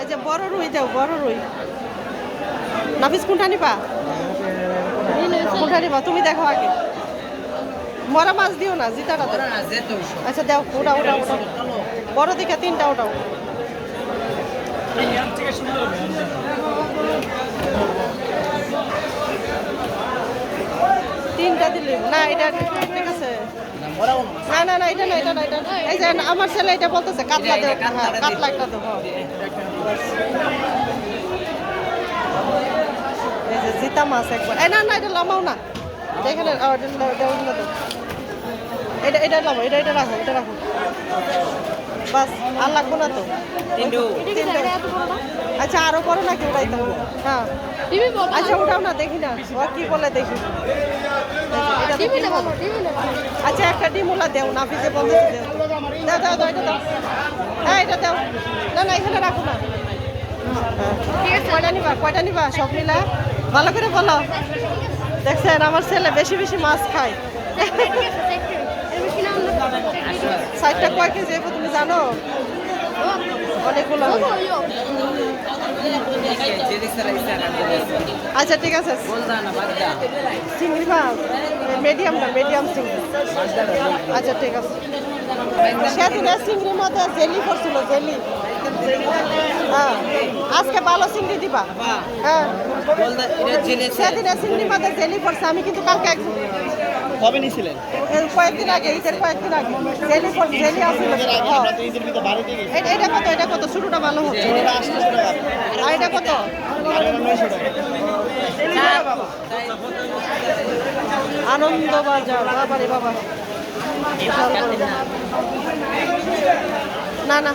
এই যে বড় রুই দাও বড় রুই। নাফিস কোনটা নিবা কোনটা নিবা তুমি দেখো আগে। মরা মাছ দিও না জিতাটা আচ্ছা দাও ওটা ওটা ওটা। বড় দিকে তিনটা ওটাও তিনটা দিলে না এটা ঠিক আছে না না না এটা না এটা না এটা না। এই যে আমার ছেলে এটা বলতেছে কাতলা দেও। হ্যাঁ কাতলা একটা দেবো এই যে জিতা মাছ একবার। এই না না এটা লামাও না। এখানে এটা এটা অন্য এটা এটা রাখো এটা রাখো। বাস আর লাগবো না তো। আচ্ছা আরও করো নাকি ওটাই তো? হ্যাঁ। আচ্ছা ওটাও না দেখি না। ও কি বলে দেখি। হবে। আচ্ছা একটা ডিমুলা দেও না ভিজে বলতেছে দেও। দাও দাও দাও এটা দাও। হ্যাঁ এটা দাও। না না এখানে রাখো না। কয়টা নিবা কয়টা নিবা সব মিলা? ভালো করে বলো। দেখছেন আমার ছেলে বেশি বেশি মাছ খায়। সাইডটা কয় কেজি হবে তুমি জানো? অনেকগুলো হয়। আচ্ছা ঠিক আছে। চিংড়ি মাছ মিডিয়াম মিডিয়াম চিংড়ি। আচ্ছা ঠিক আছে। সেদিনে চিংড়ির মধ্যে জেলি করছিল জেলি। হ্যাঁ আজকে ভালো চিংড়ি দিবা। হ্যাঁ সেদিনে চিংড়ির মধ্যে জেলি করছে আমি কিন্তু কালকে কবে কয়েকদিন আগে ঈদের কয়েকদিন আগে। জেলি জেলি আসছিল। হ্যাঁ। এটা কত এটা কত? শুরুটা ভালো হচ্ছে। এটা কত? আনন্দ বাজার বাবা। রে বাবা না না।